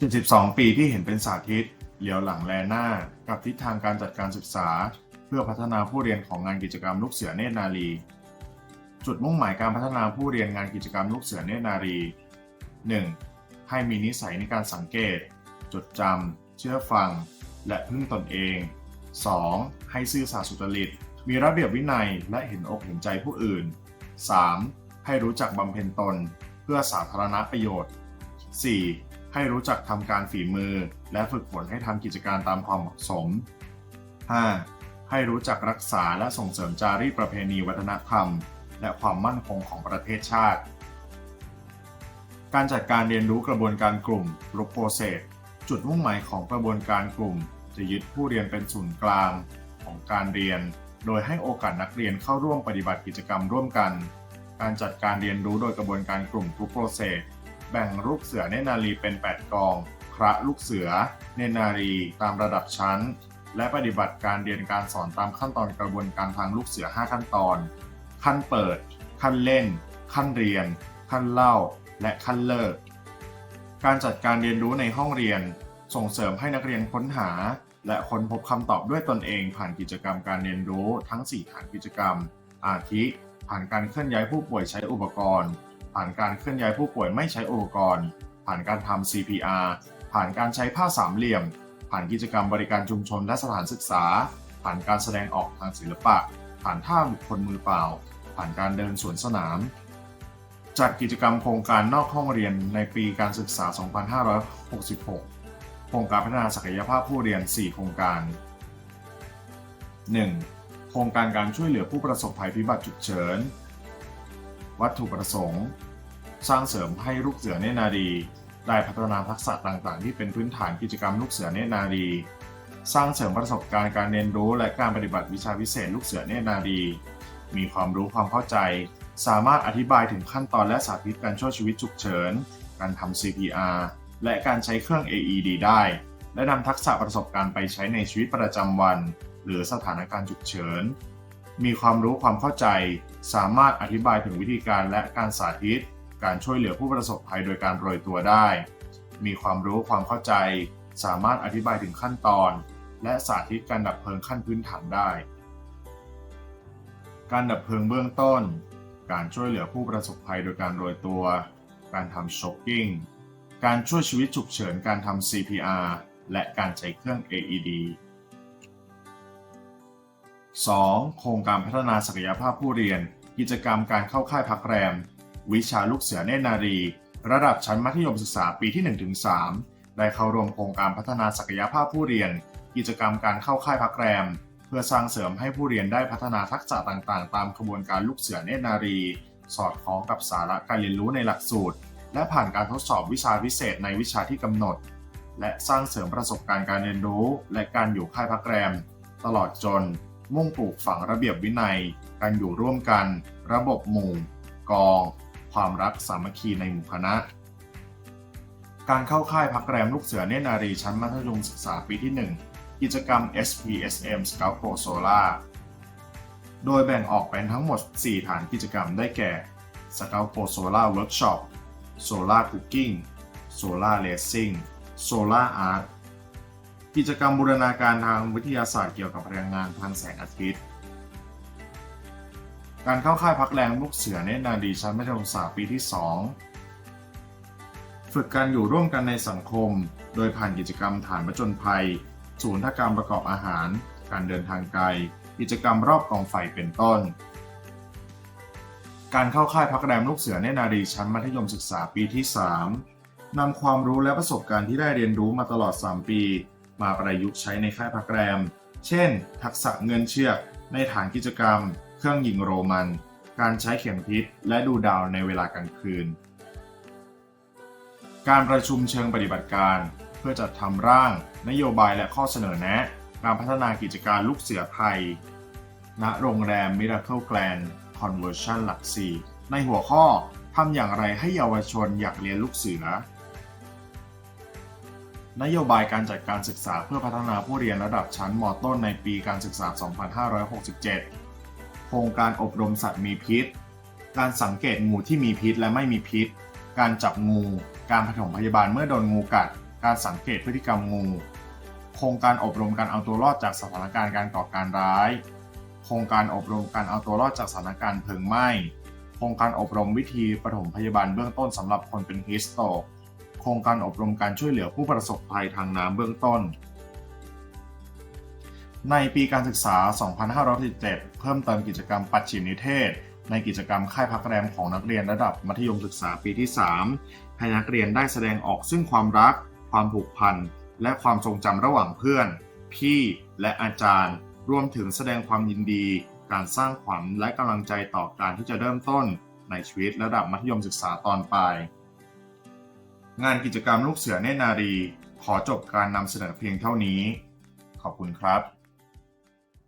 72 ปีที่เห็นเป็นสาธิต เหลียวหลังแลหน้า กับทิศทางการจัดการศึกษา เพื่อพัฒนาผู้เรียนของงานกิจกรรมลูกเสือเนตรนารี จุดมุ่งหมายการพัฒนาผู้เรียนงานกิจกรรมลูกเสือเนตรนารี 1. ให้มีนิสัยในการสังเกต จดจำ เชื่อฟัง และพึ่งตนเอง 2. ให้ซื่อสัตย์สุจริต มีระเบียบวินัยและเห็นอกเห็นใจผู้อื่น 3. ให้รู้จักบำเพ็ญตน เพื่อสาธารณประโยชน์ 4. ให้รู้จักทำการฝีมือ และฝึกฝนให้ทำกิจการตามความเหมาะสม 5. ให้รู้จักรักษาและส่งเสริมจารีตประเพณีวัฒนธรรม และความมั่นคงของประเทศชาติ การจัดการเรียนรู้กระบวนการกลุ่ม group process จุดมุ่งหมายของกระบวนการกลุ่ม จะยึดผู้เรียนเป็นศูนย์กลางของการเรียน โดยให้โอกาสนักเรียนเข้าร่วมปฏิบัติกิจกรรมร่วมกัน การจัดการเรียนรู้โดยกระบวนการกลุ่ม group process แบ่งลูกเสือเนนารีเป็น 8 กอง พระลูกเสือ เนนารีตามระดับชั้น และปฏิบัติการเรียนการสอนตามขั้นตอนกระบวนการทางลูกเสือ 5 ขั้นตอน ขั้นเปิด ขั้นเล่น ขั้นเรียน ขั้นเล่า และขั้นเลิก การจัดการเรียนรู้ในห้องเรียน ส่งเสริมให้นักเรียนค้นหา และค้นพบคำตอบด้วยตนเอง ผ่านกิจกรรมการเรียนรู้ทั้ง 4 ฐานกิจกรรม อาทิ ผ่านการเคลื่อนย้ายผู้ป่วยใช้อุปกรณ์ ผ่านการเคลื่อนย้ายผู้ป่วยไม่ใช้อุปกรณ์ ผ่านการทำ CPR ผ่านการใช้ผ้าสามเหลี่ยม ผ่านกิจกรรมบริการชุมชนและสถานศึกษา ผ่านการแสดงออกทางศิลปะ ผ่านท่าบุคคลมือเปล่า ผ่านการเดินสวนสนาม จัดกิจกรรมโครงการนอกห้องเรียนในปีการศึกษา 2566 โครงการพัฒนาศักยภาพผู้เรียน 4 โครงการ 1. โครงการการช่วยเหลือผู้ประสบภัยพิบัติฉุกเฉิน วัตถุประสงค์ สร้างเสริมให้ลูกเสือเนนารีได้พัฒนาทักษะต่างๆ ที่เป็นพื้นฐานกิจกรรมลูกเสือเนนารีสร้างเสริมประสบการณ์การเรียนรู้และการปฏิบัติวิชาพิเศษลูกเสือเนนารีมีความรู้ความเข้าใจ สามารถอธิบายถึงขั้นตอนและสาธิตการช่วยชีวิตฉุกเฉิน การทำ CPR และการใช้เครื่อง AED ได้ และนำทักษะประสบการณ์ไปใช้ในชีวิตประจำวัน หรือสถานการณ์ฉุกเฉิน มีความรู้ความเข้าใจ สามารถอธิบายถึงวิธีการและการสาธิต การช่วยเหลือผู้ประสบภัยโดยการโรยตัวได้ มีความรู้ความเข้าใจ สามารถอธิบายถึงขั้นตอน และสาธิตการดับเพลิงขั้นพื้นฐานได้ การดับเพลิงเบื้องต้น การช่วยเหลือผู้ประสบภัยโดยการโรยตัว การทำช็อคกิ้ง การช่วยชีวิตฉุกเฉิน การทำ CPR และการใช้เครื่อง AED 2. โครงการพัฒนาศักยภาพผู้เรียน กิจกรรมการเข้าค่ายพักแรม วิชาลูกเสือเนตรนารี ระดับชั้นมัธยมศึกษาปีที่ 1-3 ได้เข้าร่วมโครงการพัฒนาศักยภาพผู้เรียน กิจกรรมการเข้าค่ายพักแรม เพื่อสร้างเสริมให้ผู้เรียนได้พัฒนาทักษะต่างๆ ตามกระบวนการลูกเสือเนตรนารี สอดคล้องกับสาระการเรียนรู้ในหลักสูตร และผ่านการทดสอบวิชาพิเศษในวิชาที่กำหนด และสร้างเสริมประสบการณ์การเรียนรู้ และการอยู่ค่ายพักแรม ตลอดจนมุ่งปลูกฝังระเบียบวินัย การอยู่ร่วมกัน ระบบหมู่ กอง ความรักสามัคคีในหมู่คณะ การเข้าค่ายพักแรมลูกเสือเนนารีชั้นมัธยมศึกษาปีที่ 1 กิจกรรม SPSM Scout Pro Solar โดยแบ่งออกเป็นทั้งหมด 4 ฐานกิจกรรมได้แก่ Scout Pro Solar Workshop Solar Cooking Solar Racing Solar Art กิจกรรมบูรณาการทางวิทยาศาสตร์เกี่ยวกับพลังงานทางแสงอาทิตย์ การเข้าค่ายพักแรงลูกเสือเนตรนาดีชั้นมัธยมศึกษาปีที่ 2 ฝึกการอยู่ร่วมกันในสังคม โดยผ่านกิจกรรมฐานประจนภัย ศูนย์ทกรรมประกอบอาหาร การเดินทางไกล กิจกรรมรอบกองไฟเป็นต้น การเข้าค่ายพักแรมลูกเสือเนตรนารีชั้นมัธยมศึกษาปีที่ 3นำความรู้และประสบการณ์ที่ได้เรียนรู้มาตลอด 3 ปี มาประยุกต์ใช้ในค่ายพักแรม เช่น ทักษะเงินเชือกในฐานกิจกรรม รื่องยิงโรมัน การใช้เข็มทิศและดูดาวในเวลากลางคืน การประชุมเชิงปฏิบัติการ เพื่อจัดทำร่าง นโยบายและข้อเสนอแนะ การพัฒนากิจการลูกเสือไทย ณ โรงแรม Miracle Grand Conversion หลักสี่ในหัวข้อทำอย่างไรให้เยาวชนอยากเรียนลูกเสือนโยบายการจัดการศึกษาเพื่อพัฒนาผู้เรียนระดับชั้นมต้นในปีการศึกษา 2567 โครงการอบรมสัตว์มีพิษ การสังเกตงูที่มีพิษและไม่มีพิษ การจับงู การผสมพยาบาลเมื่อโดนงูกัด การสังเกตพฤติกรรมงู โครงการอบรมการเอาตัวรอดจากสถานการณ์การก่อการร้าย โครงการอบรมการเอาตัวรอดจากสถานการณ์เพลิงไหม้ โครงการอบรมวิธีปฐมพยาบาลเบื้องต้นสำหรับคนเป็นฮิสโตกโครงการอบรมการช่วยเหลือผู้ประสบภัยทางน้ำเบื้องต้น ในปีการศึกษา 2517 เพิ่มเติมกิจกรรมปัจฉิมนิเทศ ในกิจกรรมค่ายพักแรมของนักเรียนระดับมัธยมศึกษาปีที่ 3 ให้นักเรียนได้แสดงออกซึ่งความรัก ความผูกพัน และความทรงจำระหว่างเพื่อน พี่และอาจารย์ รวมถึงแสดงความยินดี การสร้างขวัญและกำลังใจต่อการที่จะเริ่มต้น ในชีวิตระดับมัธยมศึกษาตอนปลาย งานกิจกรรมลูกเสือเนนารี ขอจบการนำเสนอเพียงเท่านี้ ขอบคุณครับ